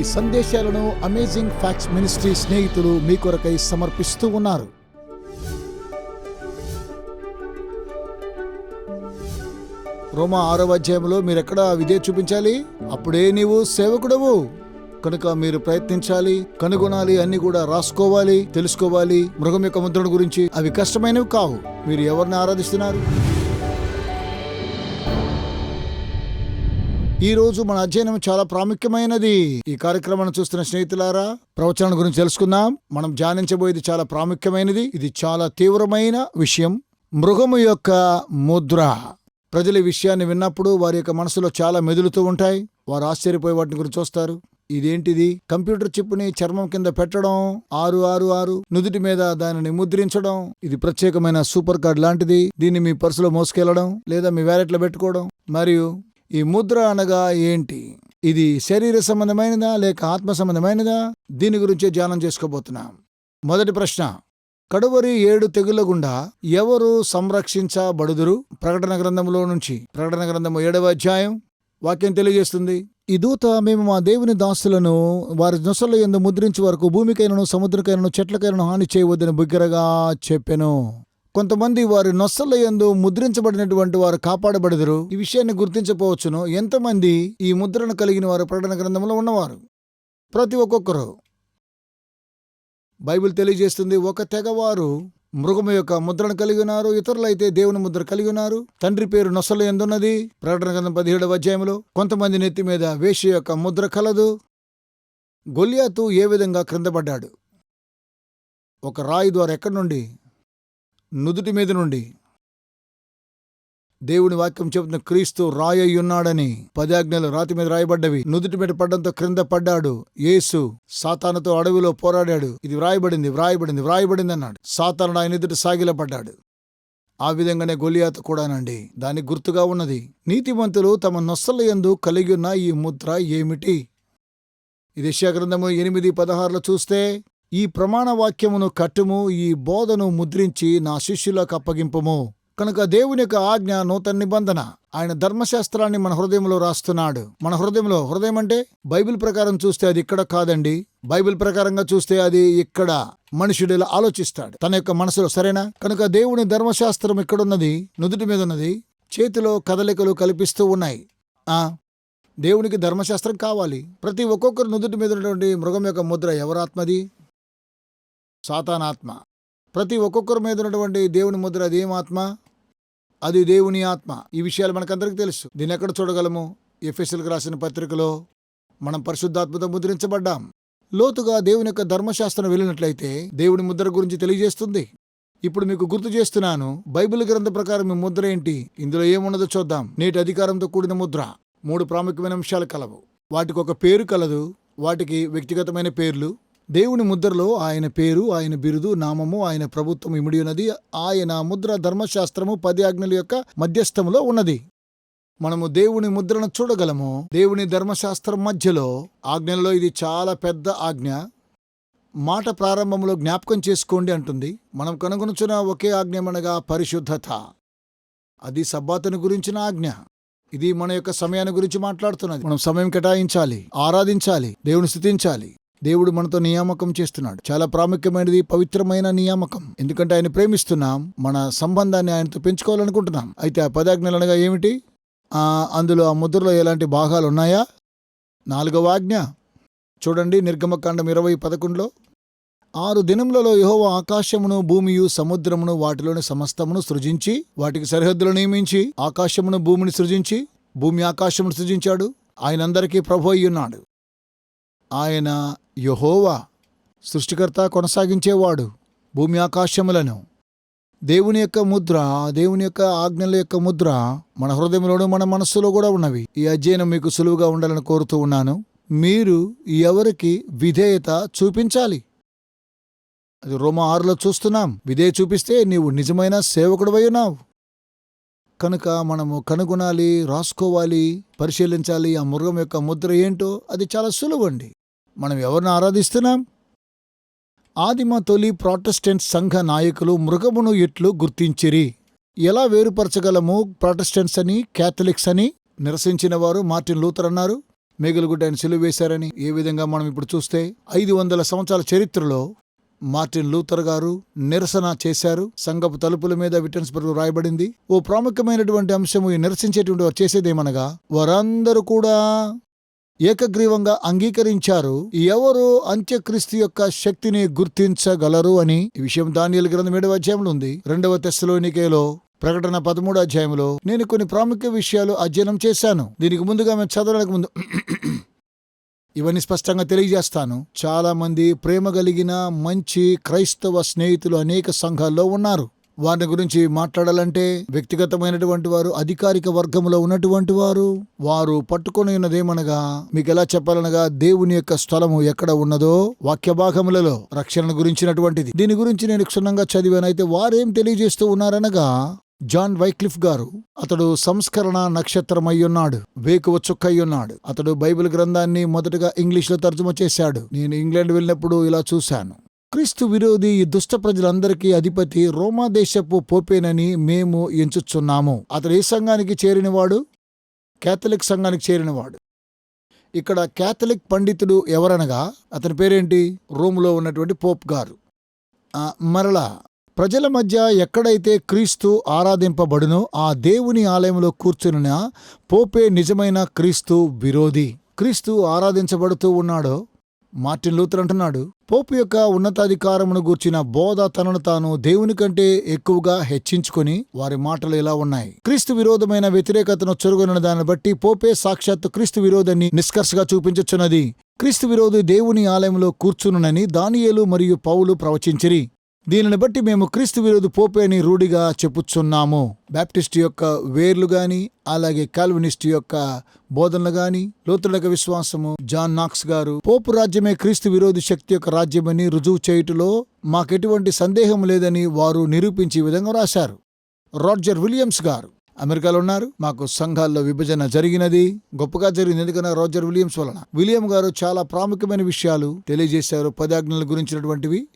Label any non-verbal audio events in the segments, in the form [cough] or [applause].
ఈ సందేశాలను amazing facts ministry స్నేహితులు మీ కొరకై సమర్పిస్తూ ఉన్నారు. రోమా ఆరవ అధ్యాయంలో మీరెక్కడ విధే చూపించాలి? అప్పుడే నీవు సేవకుడవు. కనుక మీరు ప్రయత్నించాలి కనుగొనాలి అన్ని కూడా రాసుకోవాలి తెలుసుకోవాలి. మృగం యొక్క ముద్రణ గురించి అవి కష్టమైనవి కావు. మీరు ఎవరిని ఆరాధిస్తున్నారు? ఈ రోజు మన అధ్యయనం చాలా ప్రాముఖ్యమైనది. ఈ కార్యక్రమాన్ని చూస్తున్న స్నేహితులారా ప్రవచనం గురించి తెలుసుకుందాం. మనం ధ్యానించబోయేది చాలా ప్రాముఖ్యమైనది. ఇది చాలా తీవ్రమైన విషయం. మృగము యొక్క ముద్ర. ప్రజల విషయాన్ని విన్నప్పుడు వారి యొక్క మనసులో చాలా మెదులుతూ ఉంటాయి. వారు ఆశ్చర్యపోయే వాటిని గురించి చూస్తారు. ఇదేంటిది? కంప్యూటర్ చిప్ని చర్మం కింద పెట్టడం ఆరు ఆరు ఆరు నుదుటి మీద దానిని ముద్రించడం. ఇది ప్రత్యేకమైన సూపర్ కార్డ్ లాంటిది. దీన్ని మీ పర్సులో మోసుకెళ్ళడం లేదా మీ వ్యాలెట్లో పెట్టుకోవడం. మరియు ఈ ముద్ర అనగా ఏంటి? ఇది శరీర సంబంధమైనదా లేక ఆత్మ సంబంధమైనదా? దీని గురించే ధ్యానం చేసుకోబోతున్నాం. మొదటి ప్రశ్న. కడువరి ఏడు తెగుల గుండా ఎవరు సంరక్షించబడుదురు? ప్రకటన గ్రంథంలో నుంచి. ప్రకటన గ్రంథము ఏడవ అధ్యాయం. వాక్యం తెలియజేస్తుంది. ఈ దూత మేము మా దేవుని దాసులను వారి నొసల ఎందు ముద్రించి వరకు భూమికైనను సముద్రకైనను చెట్లకైనను హాని చేయవద్దని బిగ్గరగా చెప్పెను. కొంతమంది వారి నొస్సల యందు ముద్రించబడినటువంటి వారు కాపాడబడదురు. ఈ విషయాన్ని గుర్తించపోవచ్చును. ఎంతమంది ఈ ముద్రను కలిగిన వారు ప్రకటన గ్రంథంలో ఉన్నవారు? ప్రతి ఒక్కొక్కరు. బైబిల్ తెలియజేస్తుంది ఒక తెగవారు మృగము యొక్క ముద్రను కలిగి ఉన్నారు ఇతరులైతే దేవుని ముద్ర కలిగి ఉన్నారు తండ్రి పేరు నొసలు ఎందున్నది ప్రకటన గ్రంథం పదిహేడవ అధ్యాయంలో కొంతమంది నెత్తి మీద వేష యొక్క ముద్ర కలదు. గొలియాతు ఏ విధంగా క్రిందపడ్డాడు? ఒక రాయి ద్వారా ఎక్కడి నుండి నుదుటి మీద నుండి. దేవుని వాక్యం చెబుతున్న క్రీస్తు రాయయ్యున్నాడని పదాజ్ఞలు రాతి మీద రాయబడ్డవి. నుదుటి మీద పడ్డంతో క్రింద పడ్డాడు యేసు. సాతానుతో అడవిలో పోరాడాడు. ఇది వ్రాయబడింది వ్రాయబడింది వ్రాయబడింది అన్నాడు. సాతానుడు ఆయన ఎదుట సాగిలపడ్డాడు ఆ విధంగానే గొలియాత కూడానండి. దానికి గుర్తుగా ఉన్నది నీతిమంతులు తమ నొస్సల యందు కలిగి ఉన్న ఈ ముద్ర ఏమిటి? ఇది గ్రంథము ఎనిమిది పదహారులో చూస్తే ఈ ప్రమాణ వాక్యమును కట్టుము ఈ బోధను ముద్రించి నా శిష్యులకు అప్పగింపము. కనుక దేవుని యొక్క ఆజ్ఞ నూతన నిబంధన. ఆయన ధర్మశాస్త్రాన్ని మన హృదయంలో రాస్తున్నాడు. మన హృదయంలో హృదయం అంటే బైబిల్ ప్రకారం చూస్తే అది ఇక్కడ కాదండి. బైబిల్ ప్రకారంగా చూస్తే అది ఇక్కడ మనుషుడు ఇలా ఆలోచిస్తాడు. తన యొక్క మనసులో సరేనా? కనుక దేవుని ధర్మశాస్త్రం ఇక్కడున్నది నుదుటి మీద ఉన్నది చేతిలో కదలికలు కల్పిస్తూ ఉన్నాయి. ఆ? దేవునికి ధర్మశాస్త్రం కావాలి. ప్రతి ఒక్కొక్కరు నుదుటి మీద ఉన్నటువంటి మృగం యొక్క ముద్ర ఎవరాత్మది సాతానాత్మ. ప్రతి ఒక్కొక్కరి మీద ఉన్నటువంటి దేవుని ముద్ర అది ఏం ఆత్మ? అది దేవుని ఆత్మ. ఈ విషయాలు మనకందరికీ తెలుసు. దీన్ని ఎక్కడ చూడగలము? ఎఫ్ఎస్ఎల్కి రాసిన పత్రికలో మనం పరిశుద్ధాత్మతో ముద్రించబడ్డాం. లోతుగా దేవుని యొక్క ధర్మశాస్త్రం వెళ్ళినట్లయితే దేవుని ముద్ర గురించి తెలియజేస్తుంది. ఇప్పుడు మీకు గుర్తు చేస్తున్నాను బైబిల్ గ్రంథ ప్రకారం మీ ముద్ర ఏంటి? ఇందులో ఏమున్నదో చూద్దాం. నేటి అధికారంతో కూడిన ముద్ర. మూడు ప్రాముఖ్యమైన అంశాలు కలవు. వాటికి ఒక పేరు కలదు. వాటికి వ్యక్తిగతమైన పేర్లు. దేవుని ముద్రలో ఆయన పేరు ఆయన బిరుదు నామము ఆయన ప్రభుత్వం ఇమిడి ఉన్నది. ఆయన ముద్ర ధర్మశాస్త్రము పది ఆజ్ఞల యొక్క మధ్యస్థములో ఉన్నది. మనము దేవుని ముద్రను చూడగలము. దేవుని ధర్మశాస్త్రం మధ్యలో ఆజ్ఞలలో ఇది చాలా పెద్ద ఆజ్ఞ. మాట ప్రారంభంలో జ్ఞాపకం చేసుకోండి అంటుంది. మనం కనుగొనుచున్న ఒకే ఆజ్ఞమనగా పరిశుద్ధత. అది సబ్బాతుని గురించిన ఆజ్ఞ. ఇది మన యొక్క సమయాన్ని గురించి మాట్లాడుతున్నది. మనం సమయం కేటాయించాలి ఆరాధించాలి దేవుని స్థుతించాలి. దేవుడు మనతో నియామకం చేస్తున్నాడు. చాలా ప్రాముఖ్యమైనది పవిత్రమైన నియామకం. ఎందుకంటే ఆయన ప్రేమిస్తున్నాం మన సంబంధాన్ని ఆయనతో పెంచుకోవాలనుకుంటున్నాం. అయితే ఆ పదాజ్ఞలు అనగా ఏమిటి? అందులో ఆ ముద్రలో ఎలాంటి భాగాలు ఉన్నాయా? నాలుగవ ఆజ్ఞ. చూడండి నిర్గమకాండం ఇరవై పదకొండులో. ఆరు దినములలో యహోవ ఆకాశమును భూమియు సముద్రమును వాటిలోని సమస్తమును సృజించి వాటికి సరిహద్దులు నియమించి ఆకాశమును భూమిని సృజించి భూమి ఆకాశమును సృజించాడు. ఆయనందరికీ ప్రభు అయ్యున్నాడు. ఆయన యహోవా సృష్టికర్త కొనసాగించేవాడు భూమి ఆకాశములను. దేవుని యొక్క ముద్ర దేవుని యొక్క ఆజ్ఞల యొక్క ముద్ర మన హృదయంలోనూ మన మనస్సులో కూడా ఉన్నవి. ఈ అధ్యయనం మీకు సులువుగా ఉండాలని కోరుతూ ఉన్నాను. మీరు ఎవరికి విధేయత చూపించాలి? అది రోమ ఆరులో చూస్తున్నాం. విధేయ చూపిస్తే నీవు నిజమైన సేవకుడు ఉన్నావు. కనుక మనము కనుగొనాలి రాసుకోవాలి పరిశీలించాలి. ఆ మృగం యొక్క ముద్ర ఏంటో అది చాలా సులువండి. మనం ఎవరిని ఆరాధిస్తున్నాం? ఆదిమ తొలి ప్రాటెస్టెంట్ సంఘ నాయకులు మృగమును ఎట్లు గుర్తించిరి? ఎలా వేరుపరచగలము ప్రాటెస్టెంట్స్ అని క్యాథలిక్స్ అని? నిరసించిన వారు మార్టిన్ లూథర్ అన్నారు. మేఘలగుడ్డ ఆయన సిలువ వేశారని ఏ విధంగా మనం ఇప్పుడు చూస్తే ఐదు వందల సంవత్సరాల చరిత్రలో మార్టిన్ లూథర్ గారు నిరసన చేశారు. సంఘపు తలుపుల మీద విటన్స్బర్గ్ రాయబడింది. ఓ ప్రాముఖ్యమైనటువంటి అంశము ఈ నిరసించేటువంటి వారు చేసేదేమనగా వారందరూ కూడా ఏకగ్రీవంగా అంగీకరించారు. ఎవరు అంత్యక్రీస్తు యొక్క శక్తిని గుర్తించగలరు అని ఈ విషయం దానియలు గ్రంథం ఏడవ అధ్యాయంలో ఉంది. రెండవ తెస్సులోనికేలో ప్రకటన పదమూడు అధ్యాయంలో నేను కొన్ని ప్రాముఖ్య విషయాలు అధ్యయనం చేశాను. దీనికి ముందుగా మేము చదవడానికి ముందు [clears throat] ఇవన్నీ స్పష్టంగా తెలియజేస్తాను. చాలా మంది ప్రేమ కలిగిన మంచి క్రైస్తవ స్నేహితులు అనేక సంఘాల్లో ఉన్నారు. వారిని గురించి మాట్లాడాలంటే వ్యక్తిగతమైనటువంటి వారు అధికారిక వర్గంలో ఉన్నటువంటి వారు వారు పట్టుకొని ఉన్నదేమనగా మీకు ఎలా చెప్పాలనగా దేవుని యొక్క స్థలము ఎక్కడ ఉన్నదో వాక్య భాగములలో రక్షణ గురించినటువంటిది. దీని గురించి నేను క్షుణ్ణంగా చదివాను. అయితే వారేం తెలియజేస్తూ ఉన్నారనగా జాన్ వైక్లిఫ్ గారు అతడు సంస్కరణ నక్షత్రం అయ్యున్నాడు వేకువ చుక్క ఉన్నాడు అతడు బైబిల్ గ్రంథాన్ని మొదటగా ఇంగ్లీష్లో తర్జుమా చేశాడు. నేను ఇంగ్లాండ్ వెళ్ళినప్పుడు ఇలా చూశాను. క్రీస్తు విరోధి ఈ దుష్ట ప్రజలందరికీ అధిపతి రోమా దేశపు పోపేనని మేము ఎంచుచున్నాము. అతడు ఏ సంఘానికి చేరినవాడు? క్యాథలిక్ సంఘానికి చేరినవాడు. ఇక్కడ క్యాథలిక్ పండితుడు ఎవరనగా అతని పేరేంటి? రోములో ఉన్నటువంటి పోప్ గారు. మరలా ప్రజల మధ్య ఎక్కడైతే క్రీస్తు ఆరాధింపబడునో ఆ దేవుని ఆలయంలో కూర్చున్న పోపే నిజమైన క్రీస్తు విరోధి. క్రీస్తు ఆరాధించబడుతూ ఉన్నాడో మార్టిన్ లూథర్ అంటున్నాడు పోపు యొక్క ఉన్నతాధికారమును గూర్చిన బోధ తనను తాను దేవుని కంటే ఎక్కువగా హెచ్చించుకొని వారి మాటలు ఇలా ఉన్నాయి. క్రీస్తు విరోధమైన వ్యతిరేకతను చొరుగున దాన్ని బట్టి పోపే సాక్షాత్తు క్రీస్తు విరోధాన్ని నిష్కర్షగా చూపించుచున్నది క్రీస్తు విరోధి దేవుని ఆలయంలో కూర్చునునని దానియేలు మరియు పౌలు ప్రవచించిరి. దీనిని బట్టి మేము క్రీస్తు విరోధి పోపే అని రూఢిగా చెప్పుచున్నాము. బ్యాప్టిస్ట్ యొక్క వేర్లు గాని అలాగే కాల్వినిస్ట్ యొక్క బోధనలు గాని లోతుడక విశ్వాసము జాన్ నాక్స్ గారు పోపు రాజ్యమే క్రీస్తు విరోధి శక్తి యొక్క రాజ్యమని రుజువు చేయుటలో మాకెటువంటి సందేహం లేదని వారు నిరూపించి విధంగా రాశారు. రాజర్ విలియమ్స్ గారు అమెరికాలో ఉన్నారు. మాకు సంఘాల్లో విభజన జరిగినది గొప్పగా జరిగింది. ఎందుకన్నా రోజర్ విలియమ్స్ వలన? విలియం గారు చాలా ప్రాముఖ్యమైన విషయాలు తెలియజేశారు. పదాజ్ఞల గురించినటువంటివి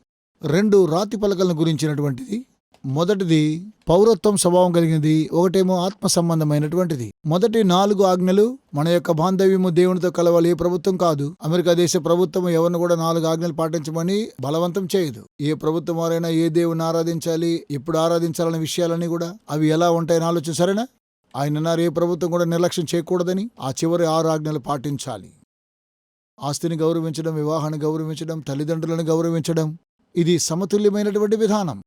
రెండు రాతి పలకలను గురించినటువంటిది. మొదటిది పౌరత్వం స్వభావం కలిగినది ఒకటేమో ఆత్మ సంబంధమైనటువంటిది. మొదటి నాలుగు ఆజ్ఞలు మన యొక్క బాంధవ్యము దేవునితో కలవాలి ఏ ప్రభుత్వం కాదు. అమెరికా దేశ ప్రభుత్వం ఎవరిని కూడా నాలుగు ఆజ్ఞలు పాటించమని బలవంతం చేయదు. ఏ ప్రభుత్వం వారైనా ఏ దేవుని ఆరాధించాలి ఎప్పుడు ఆరాధించాలనే విషయాలన్నీ కూడా అవి ఎలా ఉంటాయని ఆలోచన సరేనా? ఆయన అన్నారు ఏ ప్రభుత్వం కూడా నిర్లక్ష్యం చేయకూడదని ఆ చివరి ఆరు ఆజ్ఞలు పాటించాలి. ఆస్తిని గౌరవించడం వివాహాన్ని గౌరవించడం తల్లిదండ్రులను గౌరవించడం ఇది సమతుల్యమైనటువంటి విధానం.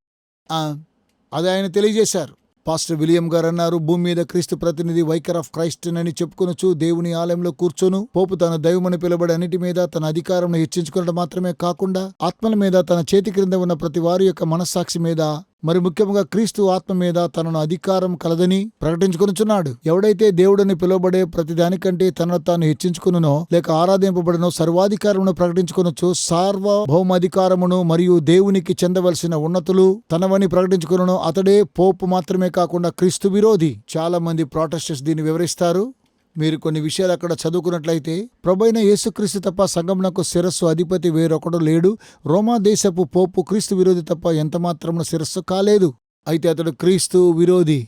అది ఆయన తెలియజేశారు. పాస్టర్ విలియం గారు అన్నారు భూమి మీద క్రీస్తు ప్రతినిధి వైఖర్ ఆఫ్ క్రైస్ట్ అని చెప్పుకొనొచ్చు దేవుని ఆలయంలో కూర్చొను. పోపు తన దైవమని పిలబడి అన్నిటి మీద తన అధికారంను హెచ్చించుకున్నట్టు మాత్రమే కాకుండా ఆత్మల మీద తన చేతి క్రింద ఉన్న ప్రతి వారి యొక్క మనస్సాక్షి మీద మరి ముఖ్యంగా క్రీస్తు ఆత్మ మీద తనను అధికారం కలదని ప్రకటించుకొనుచున్నాడు. ఎవడైతే దేవుడని పిలువబడే ప్రతిదానికంటే తనను తాను హెచ్చించుకునునో లేక ఆరాధింపబడనో సర్వాధికారమును ప్రకటించుకొనొచ్చు సార్వభౌమాధికారమును మరియు దేవునికి చెందవలసిన ఉన్నతులు తనవని ప్రకటించుకును అతడే పోపు మాత్రమే కాకుండా క్రీస్తు విరోధి. చాలా మంది ప్రొటెస్టర్స్ దీన్ని వివరిస్తారు. మీరు కొన్ని విషయాలు అక్కడ చదువుకున్నట్లయితే ప్రభైన యేసుక్రీస్తు తప్ప సంగమునకు శిరస్సు అధిపతి వేరొకడు లేడు. రోమా దేశపు పోపు క్రీస్తు విరోధి తప్ప ఎంత శిరస్సు కాలేదు. అయితే అతడు క్రీస్తు విరోధి.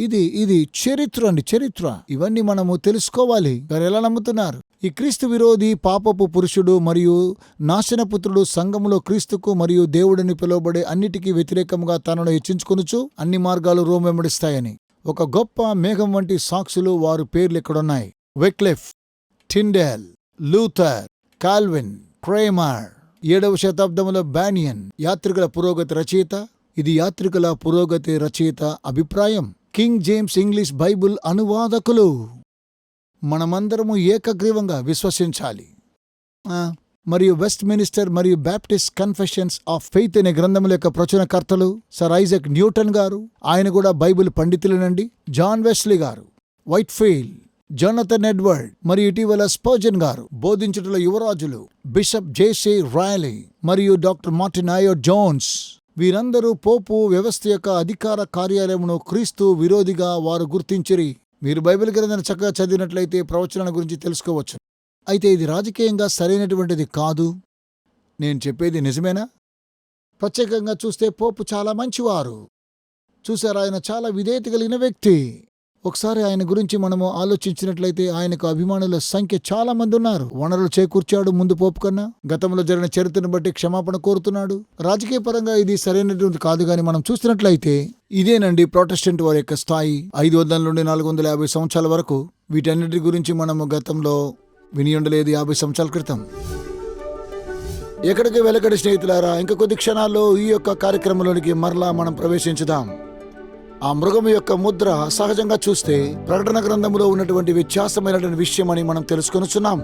ఇది ఇది చరిత్ర అండి చరిత్ర. ఇవన్నీ మనము తెలుసుకోవాలి. గారు ఎలా నమ్ముతున్నారు? ఈ క్రీస్తు విరోధి పాపపు పురుషుడు మరియు నాశనపుత్రుడు సంఘములో క్రీస్తుకు మరియు దేవుడిని పిలువబడే అన్నిటికీ వ్యతిరేకంగా తనను హెచ్చించుకొనుచు అన్ని మార్గాలు రోమెంబడిస్తాయని ఒక గొప్ప మేఘం వంటి సాక్షులు వారు పేర్లు ఇక్కడున్నాయి. Wycliffe Tyndale Luther Calvin Cranmer ఏడవ శతాబ్దంలో బానియన్ యాత్రికుల పురోగతి రచయిత. ఇది యాత్రికుల పురోగతి రచయిత అభిప్రాయం. కింగ్ జేమ్స్ ఇంగ్లీష్ బైబుల్ అనువాదకులు. మనమందరము ఏకగ్రీవంగా విశ్వసించాలి. ఆ, మరియు వెస్ట్ మినిస్టర్ మరియు బ్యాప్టిస్ట్ కన్ఫెషన్స్ ఆఫ్ ఫెయిత్ అనే గ్రంథముల యొక్క ప్రచురణకర్తలు సర్ ఐజక్ న్యూటన్ గారు ఆయన కూడా బైబిల్ పండితులనండి జాన్ వెస్లీ గారు వైట్ ఫీల్ జోనథన్ ఎడ్వర్డ్ మరియు ఇటీవల స్పోజన్ గారు బోధించుటల యువరాజులు బిషప్ జేసీ రాయలీ మరియు డాక్టర్ మార్టిన్ అయో జోన్స్ వీరందరూ పోపు వ్యవస్థ యొక్క అధికార కార్యాలయమును క్రీస్తు విరోధిగా వారు గుర్తించిరి. మీరు బైబిల్ గ్రంథాన్ని చక్కగా చదివినట్లయితే ప్రవచనాల గురించి తెలుసుకోవచ్చు. అయితే ఇది రాజకీయంగా సరైనటువంటిది కాదు. నేను చెప్పేది నిజమేనా? ప్రత్యేకంగా చూస్తే పోపు చాలా మంచివారు. చూశారు ఆయన చాలా విధేయత కలిగిన వ్యక్తి. ఒకసారి ఆయన గురించి మనము ఆలోచించినట్లయితే ఆయనకు అభిమానుల సంఖ్య చాలా మంది ఉన్నారు. వనరులు చేకూర్చాడు ముందు పోపు కన్నా. గతంలో జరిగిన చరిత్రను బట్టి క్షమాపణ కోరుతున్నాడు. రాజకీయ పరంగా ఇది సరైనటువంటి కాదు కానీ మనం చూస్తున్నట్లయితే ఇదేనండి ప్రొటెస్టెంట్ వారి యొక్క స్థాయి. ఐదు వందల నుండి నాలుగు వందల యాభై సంవత్సరాల వరకు వీటన్నిటి గురించి మనము గతంలో విని ఉండలేదు యాభై సంవత్సరాల క్రితం. ఎక్కడికి వెలకడి స్నేహితులారా ఇంక కొద్ది క్షణాల్లో ఈ యొక్క కార్యక్రమంలోనికి మరలా మనం ప్రవేశించుదాం. ఆ మృగం యొక్క ముద్ర సహజంగా చూస్తే ప్రకటన గ్రంథంలో ఉన్నటువంటి వ్యత్యాసమైనటువంటి విషయం అని మనం తెలుసుకొనుచున్నాం.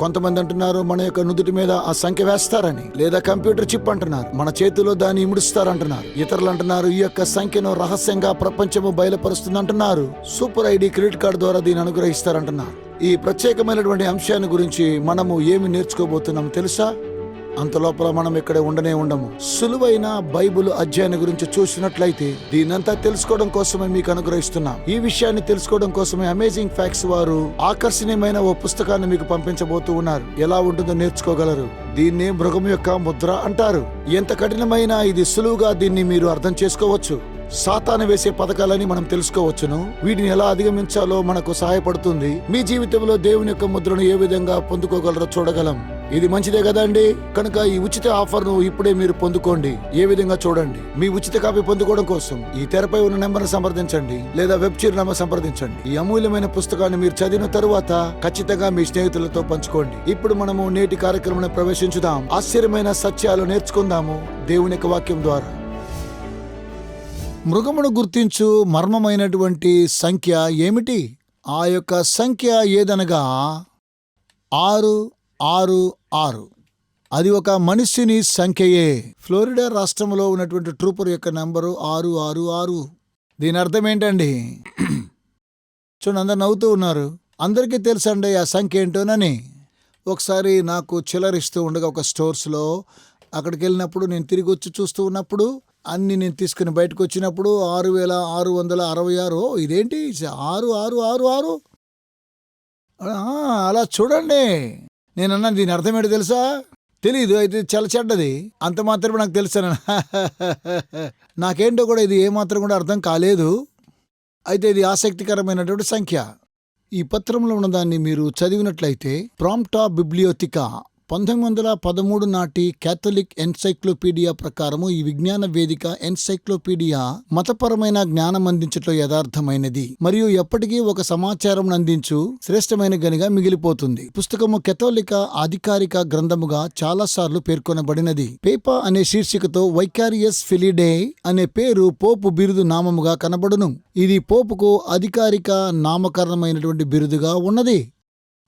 కొంతమంది అంటున్నారు మన యొక్క నుదుటి మీద ఆ సంఖ్య వేస్తారని. లేదా కంప్యూటర్ చిప్ అంటున్నారు మన చేతిలో దాన్ని ఇముడుస్తారంటున్నారు ఇతరులు అంటున్నారు ఈ యొక్క సంఖ్యను రహస్యంగా ప్రపంచము బయలుపరుస్తుంది అంటున్నారు సూపర్ ఐడి క్రెడిట్ కార్డు ద్వారా దీన్ని అనుగ్రహిస్తారంటున్నారు. ఈ ప్రత్యేకమైనటువంటి అంశాన్ని గురించి మనము ఏమి నేర్చుకోబోతున్నాం తెలుసా? అంత లోపల మనం ఇక్కడే ఉండనే ఉండము. సులువైన బైబుల్ అధ్యాయాన్ని గురించి చూసినట్లయితే దీనంతా తెలుసుకోవడం కోసమే మీకు అనుగ్రహిస్తున్నాం. ఈ విషయాన్ని తెలుసుకోవడం కోసమే అమేజింగ్ ఫ్యాక్ట్స్ వారు ఆకర్షణీయమైన ఓ పుస్తకాన్ని మీకు పంపించబోతూ ఉన్నారు. ఎలా ఉంటుందో నేర్చుకోగలరు. దీన్ని మృగం యొక్క ముద్ర అంటారు. ఎంత కఠినమైన ఇది సులువుగా దీన్ని మీరు అర్థం చేసుకోవచ్చు. సాతాను వేసే పథకాలని మనం తెలుసుకోవచ్చును. వీటిని ఎలా అధిగమించాలో మనకు సహాయపడుతుంది. మీ జీవితంలో దేవుని యొక్క ముద్రను ఏ విధంగా పొందుకోగలరో చూడగలం. ఇది మంచిదే కదండి? కనుక ఈ ఉచిత ఆఫర్ను ఇప్పుడే మీరు పొందుకోండి. ఏ విధంగా చూడండి. మీ ఉచిత కాపీ పొందుకోవడం కోసం ఈ తెరపై ఉన్న నెంబర్ సంప్రదించండి. లేదా వెబ్ చిరునామా సంప్రదించండి. ఈ అమూల్యమైన పుస్తకాన్ని మీరు చదివిన తరువాత ఖచ్చితంగా మీ స్నేహితులతో పంచుకోండి. ఇప్పుడు మనము నేటి కార్యక్రమం ప్రవేశించుదాం. ఆశ్చర్యమైన సత్యాలు నేర్చుకుందాము దేవుని యొక్క వాక్యం ద్వారా. మృగమును గుర్తించు మర్మమైనటువంటి సంఖ్య ఏమిటి? ఆ యొక్క సంఖ్య ఏదనగా ఆరు ఆరు ఆరు. అది ఒక మనిషిని సంఖ్యయే. ఫ్లోరిడా రాష్ట్రంలో ఉన్నటువంటి ట్రూపర్ యొక్క నంబరు ఆరు ఆరు ఆరు. దీని అర్థం ఏంటండి? చూడండి అందరు నవ్వుతూ ఉన్నారు. అందరికీ తెలుసండి ఆ సంఖ్య ఏంటోనని. ఒకసారి నాకు చిల్లరిస్తూ ఉండగా ఒక స్టోర్స్లో అక్కడికి వెళ్ళినప్పుడు నేను తిరిగి వచ్చి చూస్తూ ఉన్నప్పుడు అన్ని నేను తీసుకుని బయటకు వచ్చినప్పుడు ఆరు వేల ఆరు వందల అరవై ఆరు. ఇదేంటి? ఆరు ఆరు ఆరు ఆరు. అలా చూడండి. నేను అన్నా దీని అర్థం ఏంటో తెలుసా? తెలీదు అయితే చాలా చెడ్డది. అంత మాత్రమే నాకు తెలుసు [laughs] నాకేంటో కూడా ఇది ఏమాత్రం కూడా అర్థం కాలేదు. అయితే ఇది ఆసక్తికరమైనటువంటి సంఖ్య. ఈ పత్రంలో ఉన్నదాన్ని మీరు చదివినట్లయితే ప్రాంప్టా బిబ్లియోతికా పంతొమ్మిది వందల పదమూడు నాటి కేథలిక్ ఎన్సైక్లోపీడియా ప్రకారము ఈ విజ్ఞాన వేదిక ఎన్సైక్లోపీడియా మతపరమైన జ్ఞానం అందించట్లో యథార్థమైనది. మరియు ఎప్పటికీ ఒక సమాచారం అందించు శ్రేష్టమైన గనిగా మిగిలిపోతుంది. పుస్తకము కెథోలిక అధికారిక గ్రంథముగా చాలాసార్లు పేర్కొనబడినది. పేపా అనే శీర్షికతో వైకారియస్ ఫిలిడే అనే పేరు పోపు బిరుదు నామముగా కనబడును. ఇది పోపుకు అధికారిక నామకరణమైనటువంటి బిరుదుగా ఉన్నది.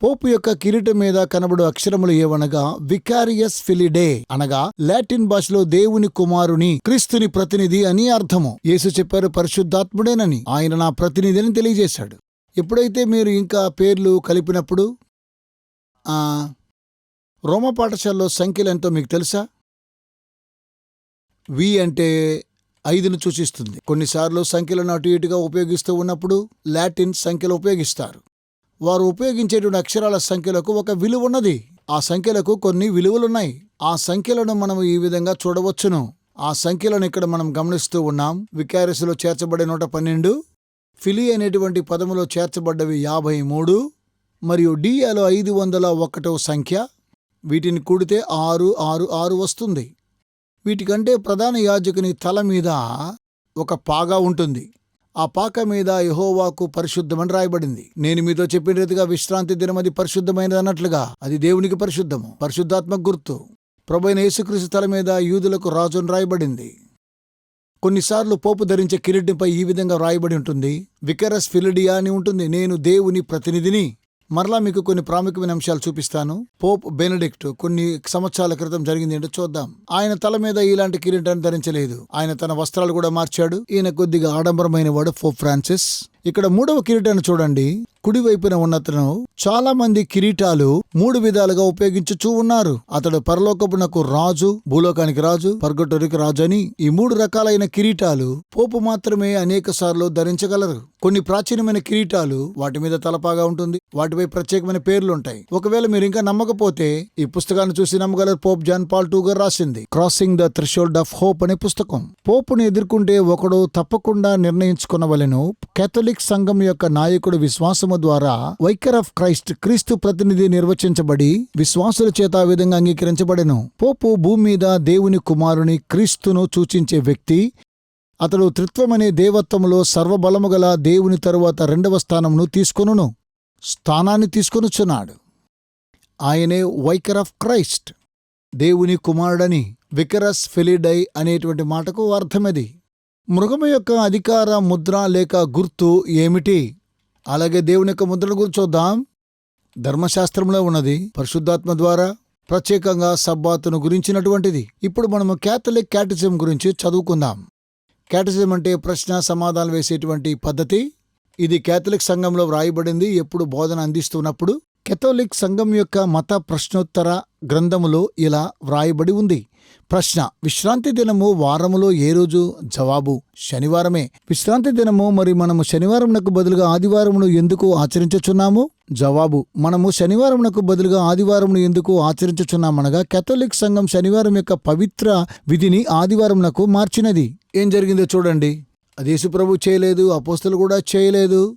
పోపు యొక్క కిరీటం మీద కనబడు అక్షరములు ఏవనగా వికారియస్ ఫిలిడే అనగా లాటిన్ భాషలో దేవుని కుమారుని క్రీస్తుని ప్రతినిధి అని అర్థము. యేసు చెప్పారు పరిశుద్ధాత్ముడేనని. ఆయన నా ప్రతినిధి అని తెలియజేశాడు. ఎప్పుడైతే మీరు ఇంకా పేర్లు కలిపినప్పుడు రోమ పాఠశాలలో సంఖ్యలు ఎంతో మీకు తెలుసా? వి అంటే ఐదును సూచిస్తుంది. కొన్నిసార్లు సంఖ్యలను అటు ఇటుగా ఉపయోగిస్తూ ఉన్నప్పుడు లాటిన్ సంఖ్యలు ఉపయోగిస్తారు. వారు ఉపయోగించేటువంటి అక్షరాల సంఖ్యలకు ఒక విలువ ఉన్నది. ఆ సంఖ్యలకు కొన్ని విలువలున్నాయి. ఆ సంఖ్యలను మనం ఈ విధంగా చూడవచ్చును. ఆ సంఖ్యలను ఇక్కడ మనం గమనిస్తూ ఉన్నాం. వికారసులో చేర్చబడే నూట పన్నెండు ఫిలి అనేటువంటి పదములో చేర్చబడ్డవి యాభై మూడు మరియు డిఏలో ఐదు వందల ఒకటో సంఖ్య. వీటిని కూడితే ఆరు ఆరు ఆరు వస్తుంది. వీటికంటే ప్రధాన యాజకుని తల మీద ఒక పాగా ఉంటుంది. ఆ పాక మీద యహోవాకు పరిశుద్ధమని రాయబడింది. నేను మీతో చెప్పిన రీతిగా విశ్రాంతి దినం అది పరిశుద్ధమైనది అన్నట్లుగా అది దేవునికి పరిశుద్ధము పరిశుద్ధాత్మ గుర్తు. ప్రభైన యేసుక్రీస్తు తల మీద యూదులకు రాజుని రాయబడింది. కొన్నిసార్లు పోపు ధరించే కిరీటంపై ఈ విధంగా రాయబడి ఉంటుంది. వికరస్ ఫిలిడియా అని ఉంటుంది. నేను దేవుని ప్రతినిధిని మరలా మీకు కొన్ని ప్రాముఖ్యమైన అంశాలు చూపిస్తాను. పోప్ బెనడిక్ట్ కొన్ని సంవత్సరాల క్రితం జరిగింది ఏంటో చూద్దాం. ఆయన తల మీద ఇలాంటి కిరీటాన్ని ధరించలేదు. ఆయన తన వస్త్రాలు కూడా మార్చాడు. ఈయన కొద్దిగా ఆడంబరమైన వాడు పోప్ ఫ్రాన్సిస్. ఇక్కడ మూడవ కిరీటాన్ని చూడండి. కుడివైపున ఉన్నతను చాలా మంది కిరీటాలు మూడు విధాలుగా ఉపయోగించుచూ ఉన్నారు. అతడు పరలోకపునకు రాజు భూలోకానికి రాజు పర్గటోరికి రాజు అని ఈ మూడు రకాలైన కిరీటాలు పోపు మాత్రమే అనేక సార్లు ధరించగలరు. కొన్ని ప్రాచీనమైన కిరీటాలు వాటి మీద తలపాగా ఉంటుంది. వాటిపై ప్రత్యేకమైన పేర్లు ఉంటాయి ఒకవేళ మీరు ఇంకా నమ్మకపోతే ఈ పుస్తకాన్ని చూసి నమ్మగలరు పోప్ జాన్ పాల్ టూ గారు రాసింది. Crossing the threshold of hope అనే పుస్తకం. పోపును ఎదుర్కొంటే ఒకడు తప్పకుండా నిర్ణయించుకున్న వలెను కేథలిక్ కాథలిక్ సంఘం యొక్క నాయకుడు విశ్వాసము ద్వారా వైకర్ ఆఫ్ క్రైస్ట్ క్రీస్తు ప్రతినిధి నిర్వచించబడి విశ్వాసుల చేత ఆ విధంగా అంగీకరించబడెను. పోపు భూమి మీద దేవుని కుమారుని క్రీస్తును సూచించే వ్యక్తి అతడు త్రిత్వమనే దేవత్వంలో సర్వబలము గల దేవుని తరువాత రెండవ స్థానమును తీసుకొనును స్థానాన్ని తీసుకొనుచున్నాడు. ఆయనే వైకర్ ఆఫ్ క్రైస్ట్. దేవుని కుమారుడని వికరస్ ఫెలిడై అనేటువంటి మాటకు అర్థమది. మృగము యొక్క అధికార ముద్ర లేక గుర్తు ఏమిటి? అలాగే దేవుని యొక్క ముద్రను గురించి చూద్దాం. ధర్మశాస్త్రంలో ఉన్నది పరిశుద్ధాత్మ ద్వారా ప్రత్యేకంగా సబ్బాతును గురించినటువంటిది. ఇప్పుడు మనము క్యాథలిక్ క్యాటిజం గురించి చదువుకుందాం. క్యాటిజం అంటే ప్రశ్న సమాధానం వేసేటువంటి పద్ధతి. ఇది క్యాథలిక్ సంఘంలో వ్రాయబడింది ఎప్పుడు బోధన అందిస్తున్నప్పుడు. కెథోలిక్ సంఘం యొక్క మత ప్రశ్నోత్తర గ్రంథములో ఇలా వ్రాయబడి ఉంది. ప్రశ్న. విశ్రాంతి దినము వారములో ఏ రోజు? జవాబు శనివారమే. విశ్రాంతి దినము మరి మనము శనివారమునకు బదులుగా ఆదివారమును ఎందుకు ఆచరించుచున్నాము? జవాబు మనము శనివారమునకు బదులుగా ఆదివారమును ఎందుకు ఆచరించుచున్నామనగా కెథోలిక్ సంఘం శనివారం యొక్క పవిత్ర విధిని ఆదివారమునకు మార్చినది. ఏం జరిగిందో చూడండి. అది చేయలేదు అపోస్తులు కూడా చేయలేదు.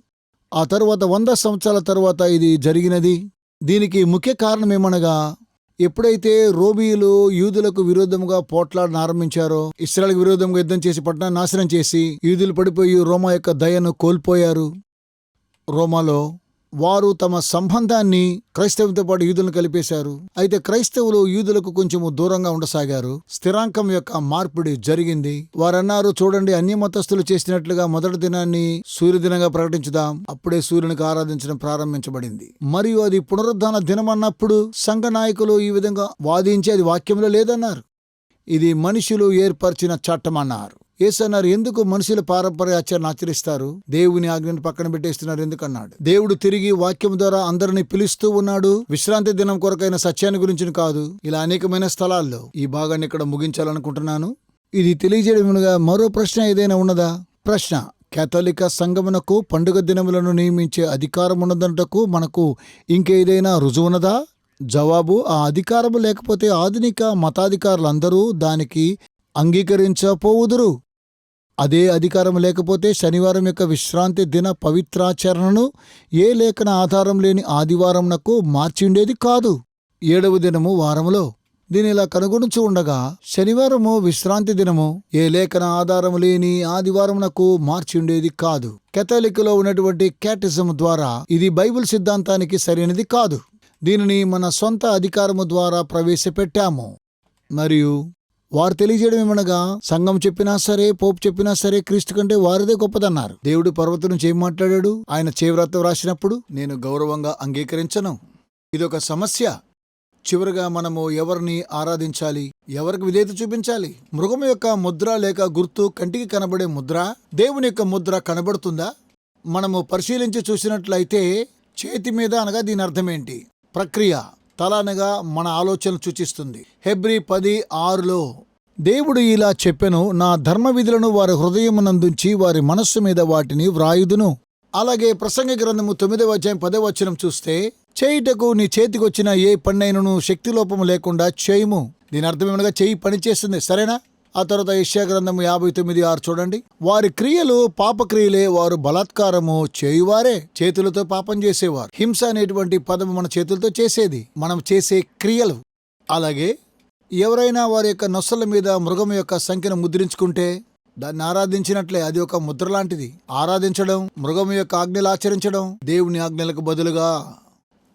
ఆ తరువాత వంద సంవత్సరాల తర్వాత ఇది జరిగినది. దీనికి ముఖ్య కారణమేమనగా ఎప్పుడైతే రోబీలు యూదులకు విరోధంగా పోట్లాడడం ఆరంభించారో ఇస్రాయల్కి విరోధంగా యుద్ధం చేసి పట్టణాన్ని నాశనం చేసి యూదులు పడిపోయి రోమా యొక్క దయను కోల్పోయారు. రోమాలో వారు తమ సంబంధాన్ని క్రైస్తవంతో పాటు యూదులను కలిపేశారు. అయితే క్రైస్తవులు యూదులకు కొంచెము దూరంగా ఉండసాగారు. స్థిరాంకం యొక్క మార్పిడి జరిగింది. వారన్నారు చూడండి అన్ని మతస్థులు చేసినట్లుగా మొదటి దినాన్ని సూర్యదినంగా ప్రకటించుదాం. అప్పుడే సూర్యునికి ఆరాధించడం ప్రారంభించబడింది. మరియు అది పునరుద్ధాన దినం అన్నప్పుడు సంఘ నాయకులు ఈ విధంగా వాదించి అది వాక్యంలో లేదన్నారు. ఇది మనుషులు ఏర్పరిచిన చట్టం అన్నారు. ఏసన్నారు ఎందుకు మనుషుల పారంపర్య ఆచరణ ఆచరిస్తారు? దేవుని ఆజ్ఞను పక్కన పెట్టేస్తున్నారు ఎందుకన్నాడు? దేవుడు తిరిగి వాక్యం ద్వారా అందరిని పిలుస్తూ ఉన్నాడు. విశ్రాంతి దినం కొరకైన సత్యాన్ని గురించి కాదు. ఇలా అనేకమైన స్థలాల్లో ఈ భాగాన్ని ఇక్కడ ముగించాలనుకుంటున్నాను. ఇది తెలియజేయడముగా మరో ప్రశ్న ఏదైనా ఉన్నదా? ప్రశ్న కేథలిక సంఘమునకు పండుగ దినములను నియమించే అధికారం ఉన్నదంటకు మనకు ఇంకేదైనా రుజువున్నదా జవాబు ఆ అధికారము లేకపోతే ఆధునిక మతాధికారులందరూ దానికి అంగీకరించపోవుదురు. అదే అధికారం లేకపోతే శనివారం యొక్క విశ్రాంతి దిన పవిత్రాచరణను ఏ లేఖన ఆధారం లేని ఆదివారంనకు మార్చిండేది కాదు. ఏడవ దినము వారములో దీని ఇలా కనుగొనుచు ఉండగా శనివారము విశ్రాంతి దినము ఏ లేఖన ఆధారం లేని ఆదివారంనకు మార్చి ఉండేది కాదు. కెథలిక్లో ఉన్నటువంటి క్యాటిజం ద్వారా ఇది బైబిల్ సిద్ధాంతానికి సరైనది కాదు. దీనిని మన సొంత అధికారము ద్వారా ప్రవేశపెట్టాము. మరియు వారు తెలియజేయడం ఏమనగా సంఘం చెప్పినా సరే పోపు చెప్పినా సరే క్రీస్తు కంటే వారిదే గొప్పదన్నారు. దేవుడు పర్వతం నుంచి ఏం మాట్లాడాడు? ఆయన చేవ్రతం రాసినప్పుడు నేను గౌరవంగా అంగీకరించను. ఇదొక సమస్య. చివరగా మనము ఎవరిని ఆరాధించాలి? ఎవరికి విధేయత చూపించాలి? మృగం యొక్క ముద్ర లేక గుర్తు కంటికి కనబడే ముద్ర? దేవుని యొక్క ముద్ర కనబడుతుందా? మనము పరిశీలించి చూసినట్లయితే చేతి మీద అనగా దీని అర్థమేంటి? ప్రక్రియ. తల అనగా మన ఆలోచనలు సూచిస్తుంది. హెబ్రి పది ఆరులో దేవుడు ఇలా చెప్పెను నా ధర్మ విధులను వారి హృదయమునందుంచి వారి మనస్సు మీద వాటిని వ్రాయుదును. అలాగే ప్రసంగ గ్రంథము తొమ్మిదవ అధ్యాయం పదవ వచనం చూస్తే చేయుటకు నీ చేతికొచ్చిన ఏ పన్నైనను శక్తిలోపము లేకుండా చేయము. దీని అర్థం ఏమనగా చేయి పని చేస్తుంది సరేనా? ఆ తర్వాత యెషయా గ్రంథము యాభై తొమ్మిది ఆరు చూడండి. వారి క్రియలు పాపక్రియలే వారు బలాత్కారము చేయువారే చేతులతో పాపం చేసేవారు. హింస అనేటువంటి పదము మన చేతులతో చేసేది మనం చేసే క్రియలు. అలాగే ఎవరైనా వారి యొక్క నొస్సల మీద మృగం యొక్క సంఖ్యను ముద్రించుకుంటే దాన్ని ఆరాధించినట్లే అది ఒక ముద్ర లాంటిది. ఆరాధించడం మృగం యొక్క ఆజ్ఞలు ఆచరించడం దేవుని ఆజ్ఞలకు బదులుగా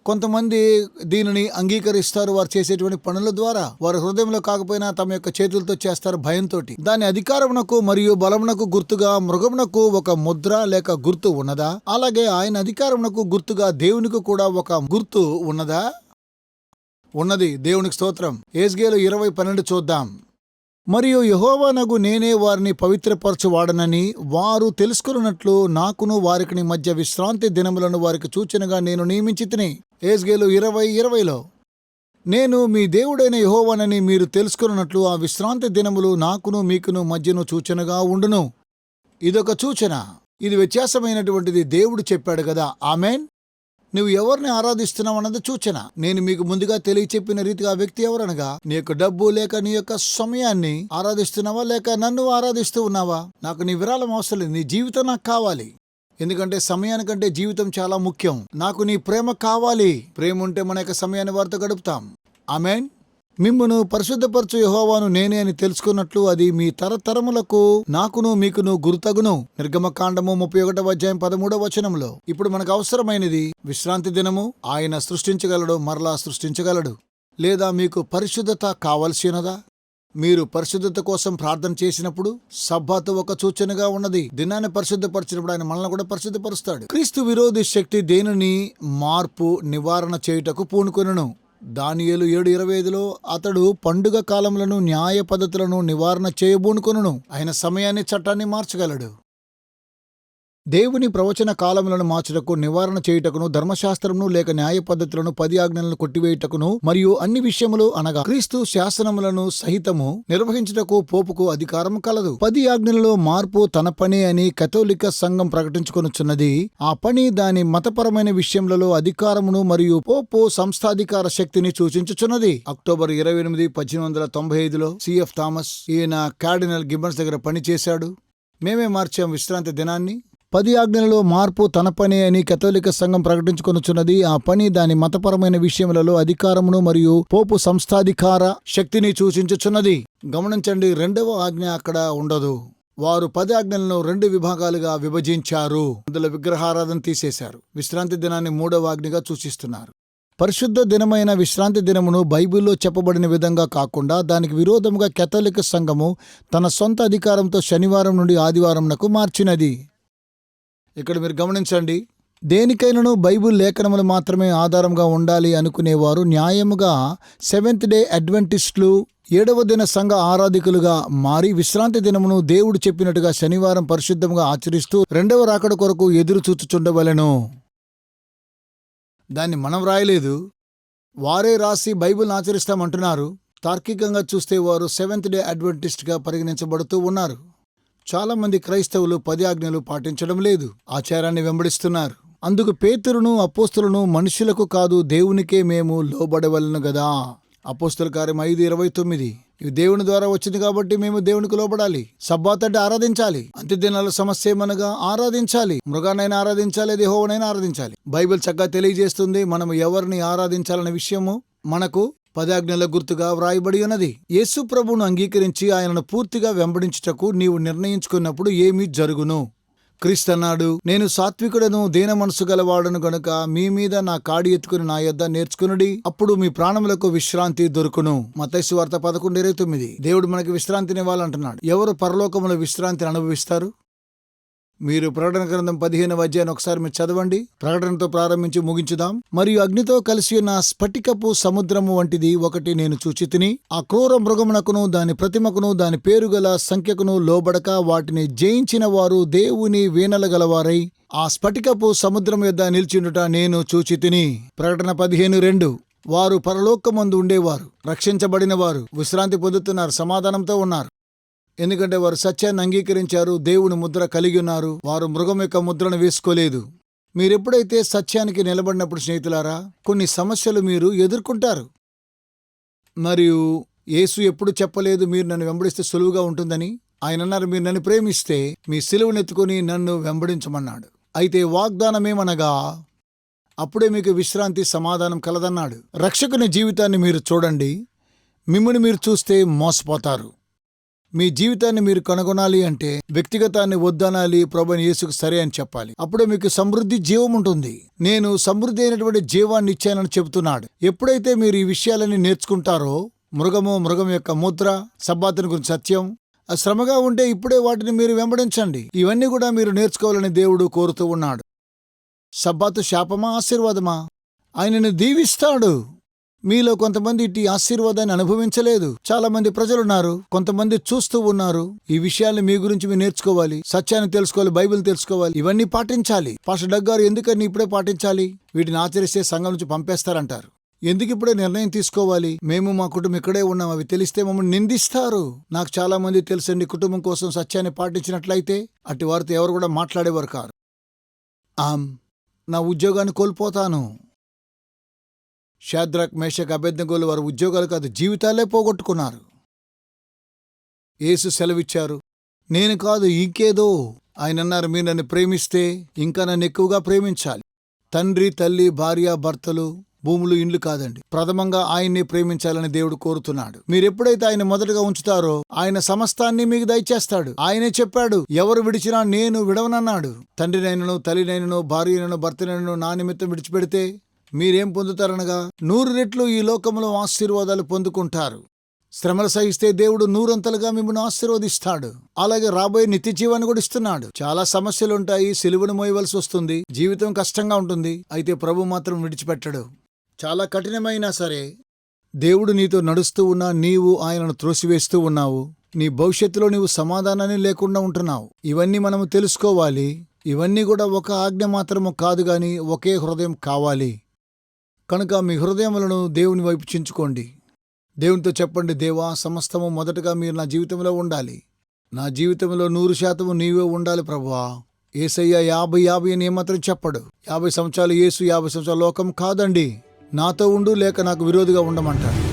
కొంతమంది దీనిని అంగీకరిస్తారు. వారు చేసేటువంటి పనుల ద్వారా వారి హృదయంలో కాకపోయినా తమ యొక్క చేతులతో చేస్తారు భయంతో దాని అధికారమునకు మరియు బలమునకు గుర్తుగా మృగమునకు ఒక ముద్ర లేక గుర్తు ఉన్నదా? అలాగే ఆయన అధికారమునకు గుర్తుగా దేవునికి కూడా ఒక గుర్తు ఉన్నదా? ఉన్నది. దేవునికి స్తోత్రం. ఏజ్గేలు ఇరవై పన్నెండు చూద్దాం. మరియు యహోవానగు నేనే వారిని పవిత్రపరచువాడనని వారు తెలుసుకున్నట్లు నాకును వారికి మధ్య విశ్రాంతి దినములను వారికి సూచనగా నేను నియమించి ఏజ్గేలు ఇరవై ఇరవైలో నేను మీ దేవుడైన యహోవనని మీరు తెలుసుకున్నట్లు ఆ విశ్రాంతి దినములు నాకును మీకును మధ్యను సూచనగా ఉండును. ఇదొక సూచన. ఇది వ్యత్యాసమైనటువంటిది దేవుడు చెప్పాడు కదా. ఆమెన్. నువ్వు ఎవరిని ఆరాధిస్తున్నావు అన్నది సూచన. నేను మీకు ముందుగా తెలియచెప్పిన రీతిగా ఆ వ్యక్తి ఎవరనగా నీ యొక్క డబ్బు లేక నీ యొక్క సమయాన్ని ఆరాధిస్తున్నావా లేక నన్ను ఆరాధిస్తూ ఉన్నావా? నాకు నీ విరాళం అవసరం లేదు. నీ జీవితం నాకు కావాలి. ఎందుకంటే సమయానికంటే జీవితం చాలా ముఖ్యం. నాకు నీ ప్రేమ కావాలి. ప్రేమ ఉంటే మన యొక్క సమయాన్ని వారితో గడుపుతాం. ఆమెన్. మిమ్మను పరిశుద్ధపరచు యహోవాను నేనే అని తెలుసుకున్నట్లు అది మీ తరతరములకు నాకును మీకును గుర్తగును. నిర్గమకాండము ముప్పై ఒకటవ అధ్యాయం పదమూడవ వచనంలో ఇప్పుడు మనకు అవసరమైనది విశ్రాంతి దినము. ఆయన సృష్టించగలడు మరలా సృష్టించగలడు. లేదా మీకు పరిశుద్ధత కావలసినదా? మీరు పరిశుద్ధత కోసం ప్రార్థన చేసినప్పుడు సబ్బాత్ ఒక సూచనగా ఉన్నది. దినాన్ని పరిశుద్ధపరిచినప్పుడు ఆయన మనల్ని కూడా పరిశుద్ధపరుస్తాడు. క్రీస్తు విరోధి శక్తి దేనిని? మార్పు నివారణ చేయుటకు పూనుకొనును. దానియేలు ఏడు ఇరవై ఐదులో అతడు పండుగ కాలములను న్యాయ పద్ధతులను నివారణ చేయబూనుకొనును. ఆయన సమయాన్ని చట్టాన్ని మార్చగలడు. దేవుని ప్రవచన కాలములను మార్చుటకు నివారణ చేయుటకును ధర్మశాస్త్రమును లేక న్యాయ పద్ధతులను పది ఆజ్ఞలను కొట్టివేయుటకును మరియు అన్ని విషయములు అనగా క్రీస్తు శాసనములను సహితము నిర్వహించుటకు పోపుకు అధికారం కలదు. పది ఆజ్ఞలలో మార్పు తన పని అని కథోలిక సంఘం ప్రకటించుకొనుచున్నది. ఆ పని దాని మతపరమైన విషయములలో అధికారమును మరియు పోపు సంస్థాధికార శక్తిని సూచించుచున్నది. అక్టోబర్ ఇరవై ఎనిమిది పద్దెనిమిది వందల తొంభై ఐదులో సిఎఫ్ థామస్ ఈయన కార్డినల్ గిబ్బన్స్ దగ్గర పనిచేశాడు. మేమే మార్చాం విశ్రాంతి దినాన్ని. పది ఆజ్ఞలలో మార్పు తన పని అని కథోలిక సంఘం ప్రకటించుకొనుచున్నది. ఆ పని దాని మతపరమైన విషయములలో అధికారమును మరియు పోపు సంస్థాధికార శక్తిని సూచించుచున్నది. గమనించండి రెండవ ఆజ్ఞ అక్కడ ఉండదు. వారు పది ఆజ్ఞలను రెండు విభాగాలుగా విభజించారు. అందులో విగ్రహారాధన తీసేశారు. విశ్రాంతి దినాన్ని మూడవ ఆజ్ఞగా సూచిస్తున్నారు. పరిశుద్ధ దినమైన విశ్రాంతి దినమును బైబిల్లో చెప్పబడిన విధంగా కాకుండా దానికి విరోధముగా కెథలిక్ సంఘము తన సొంత అధికారంతో శనివారం నుండి ఆదివారంనకు మార్చినది. ఇక్కడ మీరు గమనించండి దేనికైనాను బైబిల్ లేఖనములు మాత్రమే ఆధారంగా ఉండాలి అనుకునేవారు న్యాయముగా సెవెంత్ డే అడ్వెంటిస్టులు ఏడవ దిన సంఘ ఆరాధికులుగా మారి విశ్రాంతి దినమును దేవుడు చెప్పినట్టుగా శనివారం పరిశుద్ధంగా ఆచరిస్తూ రెండవ రాకడ కొరకు ఎదురు చూచుచుండవలెను. దాన్ని మనం రాయలేదు. వారే రాసి బైబిల్ ఆచరిస్తామంటున్నారు. తార్కికంగా చూస్తే వారు సెవెంత్ డే అడ్వెంటిస్ట్గా పరిగణించబడుతూ ఉన్నారు. చాలామంది క్రైస్తవులు పది ఆజ్ఞలు పాటించడం లేదు. ఆచారాన్ని వెంబడిస్తున్నారు. అందుకు పేతురును అపోస్తులను మనుషులకు కాదు దేవునికే మేము లోబడవలను గదా. అపోస్తుల కార్యం ఐదు ఇరవై తొమ్మిది. ఇవి దేవుని ద్వారా వచ్చింది కాబట్టి మేము దేవునికి లోబడాలి. సబ్బాత్ ఆరాధించాలి. అంత్యదినాల సమస్య ఏమనగా ఆరాధించాలి. మృగానైనా ఆరాధించాలి దేహోవనైనా ఆరాధించాలి. బైబిల్ చక్కగా తెలియజేస్తుంది మనం ఎవరిని ఆరాధించాలనే విషయము? మనకు పదాజ్ఞల గుర్తుగా వ్రాయబడి ఉన్నది. యేసు ప్రభువును అంగీకరించి ఆయనను పూర్తిగా వెంబడించుటకు నీవు నిర్ణయించుకున్నప్పుడు ఏమీ జరుగును. క్రీస్తన్నాడు నేను సాత్వికుడను దీన మనసు గలవాడను గనుక మీ మీద నా కాడి ఎత్తుకుని నా యొద్ద నేర్చుకునుడి అప్పుడు మీ ప్రాణములకు విశ్రాంతి దొరుకును. మతైసు వార్త పదకొండు ఇరవై తొమ్మిది. దేవుడు మనకి విశ్రాంతినివ్వాలంటున్నాడు. ఎవరు పరలోకములో విశ్రాంతిని అనుభవిస్తారు? మీరు ప్రకటన గ్రంథం పదిహేను అధ్యాయం ఒకసారి మీరు చదవండి. ప్రకటనతో ప్రారంభించి ముగించుదాం. మరియు అగ్నితో కలిసి ఉన్న స్ఫటికపు సముద్రము వంటిది ఒకటి నేను చూచితిని ఆ క్రూర మృగమునకును దాని ప్రతిమకును దాని పేరుగల సంఖ్యకును లోబడక వాటిని జయించిన వారు దేవుని వీణల గలవారై ఆ స్ఫటికపు సముద్రం యొద్ద నిల్చుండుట నేను చూచితిని ప్రకటన పదిహేను రెండు. వారు పరలోకమందు ఉండేవారు రక్షించబడిన వారు విశ్రాంతి పొందుతున్నారు సమాధానంతో ఉన్నారు. ఎందుకంటే వారు సత్యాన్ని అంగీకరించారు దేవుని ముద్ర కలిగి ఉన్నారు వారు మృగం యొక్క ముద్రను వేసుకోలేదు. మీరెప్పుడైతే సత్యానికి నిలబడినప్పుడు స్నేహితులారా కొన్ని సమస్యలు మీరు ఎదుర్కొంటారు. మరియు యేసు ఎప్పుడు చెప్పలేదు మీరు నన్ను వెంబడిస్తే సులువుగా ఉంటుందని. ఆయన అన్నారు మీరు నన్ను ప్రేమిస్తే మీ సిలువనెత్తుకొని నన్ను వెంబడించమన్నాడు. అయితే వాగ్దానమేమనగా అప్పుడే మీకు విశ్రాంతి సమాధానం కలదన్నాడు. రక్షకుని జీవితాన్ని మీరు చూడండి. మిమ్మల్ని మీరు చూస్తే మోసపోతారు. మీ జీవితాన్ని మీరు కనుగొనాలి అంటే వ్యక్తిగతాన్ని వద్దనాలి ప్రభు యేసుకు సరే అని చెప్పాలి. అప్పుడే మీకు సమృద్ధి జీవం ఉంటుంది. నేను సమృద్ధి అయినటువంటి జీవాన్ని ఇచ్చానని చెబుతున్నాడు. ఎప్పుడైతే మీరు ఈ విషయాలన్నీ నేర్చుకుంటారో మృగము మృగం యొక్క ముద్ర సబ్బాతుని గురించి సత్యం ఆ శ్రమగా ఉంటే ఇప్పుడే వాటిని మీరు వెంబడించండి. ఇవన్నీ కూడా మీరు నేర్చుకోవాలని దేవుడు కోరుతూ ఉన్నాడు. సబ్బాతు శాపమా ఆశీర్వాదమా? ఆయనను దీవిస్తాడు. మీలో కొంతమంది ఇట్టి ఆశీర్వాదాన్ని అనుభవించలేదు. చాలా మంది ప్రజలున్నారు. కొంతమంది చూస్తూ ఉన్నారు. ఈ విషయాల్ని మీ గురించి మీరు నేర్చుకోవాలి. సత్యాన్ని తెలుసుకోవాలి బైబిల్ తెలుసుకోవాలి. ఇవన్నీ పాటించాలి. పాస్టర్ డగ్గారు ఎందుకని ఇప్పుడే పాటించాలి? వీటిని ఆచరిస్తే సంఘం నుంచి పంపేస్తారంటారు. ఎందుకు ఇప్పుడే నిర్ణయం తీసుకోవాలి? మేము మా కుటుంబం ఇక్కడే ఉన్నాం. అవి తెలిస్తే మమ్మల్ని నిందిస్తారు. నాకు చాలా మంది తెలుసండి కుటుంబం కోసం సత్యాన్ని పాటించినట్లయితే అటు వారితో ఎవరు కూడా మాట్లాడేవారు కారు. ఆమ్ నా ఉద్యోగాన్ని కోల్పోతాను. షాద్రక్ మేషక్ అభ్యర్థిగోలు వారి ఉద్యోగాలు కాదు జీవితాలే పోగొట్టుకున్నారు. యేసు సెలవిచ్చారు నేను కాదు ఇంకేదో. ఆయన అన్నారు మీరు నన్ను ప్రేమిస్తే ఇంకా నన్ను ఎక్కువగా ప్రేమించాలి. తండ్రి తల్లి భార్య భర్తలు భూములు ఇండ్లు కాదండి. ప్రథమంగా ఆయన్ని ప్రేమించాలని దేవుడు కోరుతున్నాడు. మీరెప్పుడైతే ఆయన మొదటగా ఉంచుతారో ఆయన సమస్తాన్ని మీకు దయచేస్తాడు. ఆయనే చెప్పాడు ఎవరు విడిచినా నేను విడవనన్నాడు. తండ్రినైనను తల్లినైనను భార్యనను భర్తనైనను నా నిమిత్తం విడిచిపెడితే మీరేం పొందుతారనగా? నూరు రెట్లు ఈ లోకంలో ఆశీర్వాదాలు పొందుకుంటారు. శ్రమలు సహిస్తే దేవుడు నూరంతలుగా మిమ్మల్ని ఆశీర్వదిస్తాడు. అలాగే రాబోయే నిత్య జీవాన్ని కూడా ఇస్తున్నాడు. చాలా సమస్యలు ఉంటాయి సిలువను మోయవలసి వస్తుంది జీవితం కష్టంగా ఉంటుంది అయితే ప్రభు మాత్రం విడిచిపెట్టడు. చాలా కఠినమైనా సరే దేవుడు నీతో నడుస్తూ ఉన్నా నీవు ఆయనను త్రోసివేస్తూ ఉన్నావు. నీ భవిష్యత్తులో నీవు సమాధానాన్ని లేకుండా ఉంటున్నావు. ఇవన్నీ మనము తెలుసుకోవాలి. ఇవన్నీ కూడా ఒక ఆజ్ఞ మాత్రము కాదు గాని ఒకే హృదయం కావాలి. కనుక మీ హృదయములను దేవుని వైపు చించుకోండి. దేవునితో చెప్పండి దేవా సమస్తము మొదటగా మీరు నా జీవితంలో ఉండాలి. నా జీవితంలో నూరు శాతము నీవే ఉండాలి ప్రభువా. ఏసయ్య యాభై యాభై అని ఏమాత్రం చెప్పడు. యాభై సంవత్సరాలు ఏసు యాభై సంవత్సరాల లోకం కాదండి. నాతో ఉండు లేక నాకు విరోధిగా ఉండమంటాడు.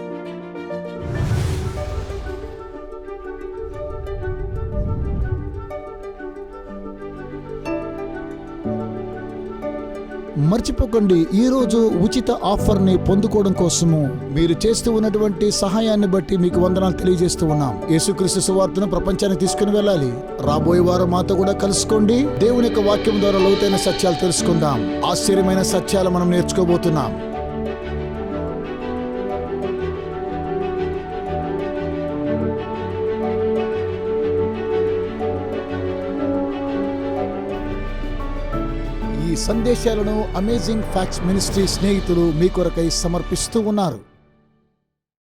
మర్చిపోకండి. ఈ రోజు ఉచిత ఆఫర్ని పొందుకోవడం కోసము మీరు చేస్తూ ఉన్నటువంటి సహాయాన్ని బట్టి మీకు వందనాలు తెలియజేస్తూ ఉన్నాం. యేసుక్రీస్తు సువార్తను ప్రపంచానికి తీసుకుని వెళ్ళాలి. రాబోయే వారు మాతో కూడా కలుసుకోండి. దేవుని యొక్క వాక్యం ద్వారా లోతైన సత్యాలు తెలుసుకుందాం. ఆశ్చర్యమైన సత్యాలు మనం నేర్చుకోబోతున్నాం. సందేశాలను అమేజింగ్ ఫ్యాక్ట్స్ మినిస్ట్రీ స్నేహితులు మీ కొరకై సమర్పిస్తూ ఉన్నారు.